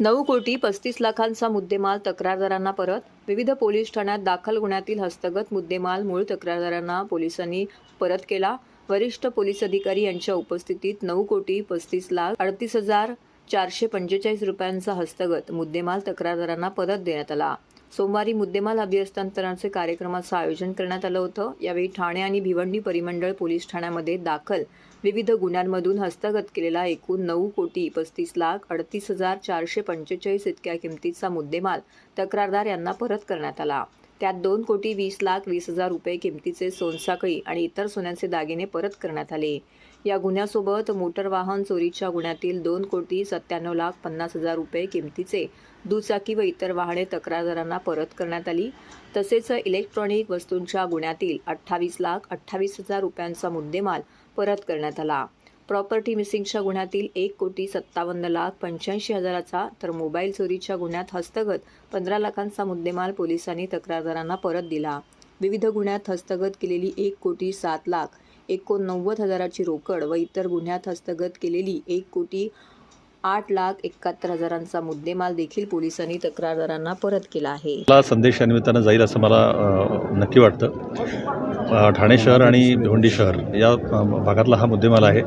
नऊ कोटी पस्तीस लाखांचा मुद्देमाल तक्रारदारांना परत. विविध पोलीस ठाण्यात दाखल गुन्ह्यातील हस्तगत मुद्देमाल मूळ तक्रारदारांना पोलिसांनी परत केला. वरिष्ठ पोलीस अधिकारी यांच्या उपस्थितीत नऊ कोटी पस्तीस लाख अडतीस हजार चारशे पंचेचाळीस रुपयांचा हस्तगत मुद्देमाल तक्रारदारांना परत देण्यात आला. सोमवारी मुद्देमाल अभिहस्तांतरणाचे कार्यक्रमाचं आयोजन करण्यात आलं होतं. यावेळी ठाणे आणि भिवंडी परिमंडळ पोलीस ठाण्यामध्ये दाखल विविध गुन्ह्यांमधून हस्तगत केलेला एकूण नऊ कोटी पस्तीस लाख अडतीस हजार चारशे पंचेचाळीस इतक्या किमतीचा मुद्देमाल तक्रारदार यांना परत करण्यात आला. त्यात दोन कोटी वीस लाख वीस हजार रुपये किमतीचे सोनसाखळी आणि इतर सोन्याचे दागिने परत करण्यात आले. या गुन्ह्यासोबत मोटर वाहन चोरीच्या गुन्ह्यातील दोन कोटी सत्त्याण्णव लाख पन्नास हजार रुपये किमतीचे दुचाकी व इतर वाहने तक्रारदारांना परत करण्यात आली. तसेच इलेक्ट्रॉनिक वस्तूंच्या गुन्ह्यातील अठ्ठावीस लाख अठ्ठावीस हजार रुपयांचा मुद्देमाल परत करण्यात आला. प्रॉपर्टी मिसिंगच्या गुन्ह्यातील एक कोटी सत्तावन्न लाख पंच्याऐंशी हजाराचा तर मोबाईल चोरीच्या गुन्ह्यात हस्तगत पंधरा लाखांचा मुद्देमाल पोलिसांनी तक्रारदारांना परत दिला. विविध गुन्ह्यात हस्तगत केलेली एक कोटी सात लाख एकोणनव्वद हजाराची रोकड व इतर गुन्ह्यात हस्तगत केलेली एक कोटी आठ लाख एकाहत्तर हजारांचा मुद्देमाल देखील पोलिसांनी तक्रारदारांना परत केला आहे. मला जाईल असं मला नक्की वाटतं. ठाणे शहर आणि भिवंडी शहर या भागातला हा मुद्देमाल आहे.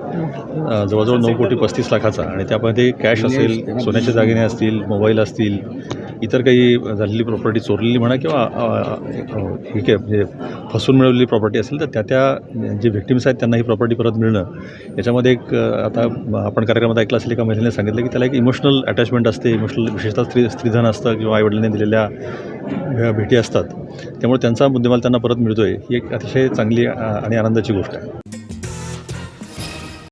जवळजवळ नऊ कोटी पस्तीस लाखाचा आणि त्यामध्ये कॅश असेल सोन्याचे दागिने असतील मोबाईल असतील इतर काही झालेली प्रॉपर्टी चोरलेली म्हणा किंवा ठीक आहे म्हणजे फसून मिळवलेली प्रॉपर्टी असेल तर त्या त्या जे व्हिक्टिम्स आहेत त्यांना ही प्रॉपर्टी परत मिळणं. याच्यामध्ये एक आता आपण कार्यक्रमात ऐकलं असेल एका महिलेने सांगितलं की त्याला एक इमोशनल अटॅचमेंट असते इमोशनल विशेषतः स्त्री स्त्रीधन असतं किंवा आईवडिलांनी दिलेल्या भेटी असतात. त्यामुळे त्यांचा मुद्देमाल त्यांना परत मिळतो आहे ही एक अतिशय चांगली आणि आनंदाची गोष्ट आहे.